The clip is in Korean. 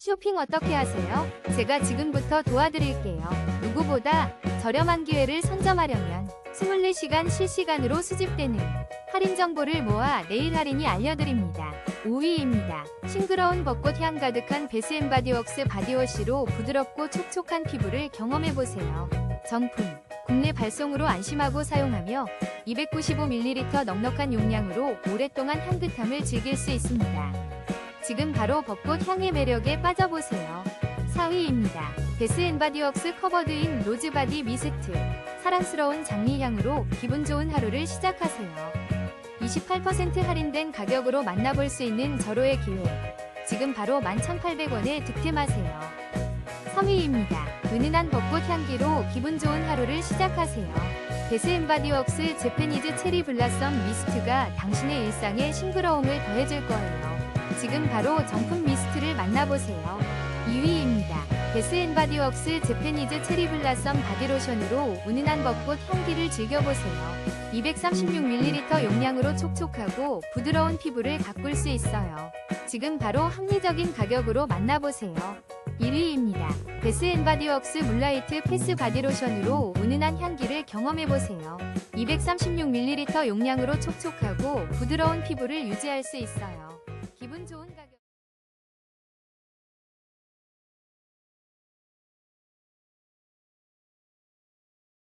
쇼핑 어떻게 하세요? 제가 지금부터 도와드릴게요. 누구보다 저렴한 기회를 선점하려면 24시간 실시간으로 수집되는 할인 정보를 모아 내일 할인이 알려드립니다. 5위입니다. 싱그러운 벚꽃 향 가득한 베스앤바디웍스 바디워시로 부드럽고 촉촉한 피부를 경험해보세요. 정품. 국내 발송으로 안심하고 사용하며 295ml 넉넉한 용량으로 오랫동안 향긋함을 즐길 수 있습니다. 지금 바로 벚꽃 향의 매력에 빠져보세요. 4위입니다. 베스 앤바디웍스 커버드인 로즈바디 미스트. 사랑스러운 장미향으로 기분 좋은 하루를 시작하세요. 28% 할인된 가격으로 만나볼 수 있는 절호의 기회. 지금 바로 11,800원에 득템하세요. 3위입니다. 은은한 벚꽃 향기로 기분 좋은 하루를 시작하세요. 베스 앤바디웍스 제페니즈 체리 블라썸 미스트가 당신의 일상에 싱그러움을 더해줄 거예요. 지금 바로 정품 미스트를 만나보세요. 2위입니다. 베스앤바디웍스 제페니즈 체리 블라썸 바디로션으로 은은한 벚꽃 향기를 즐겨보세요. 236ml 용량으로 촉촉하고 부드러운 피부를 가꿀 수 있어요. 지금 바로 합리적인 가격으로 만나보세요. 1위입니다. 베스앤바디웍스 물라이트 패스 바디로션으로 은은한 향기를 경험해보세요. 236ml 용량으로 촉촉하고 부드러운 피부를 유지할 수 있어요. 기분 좋은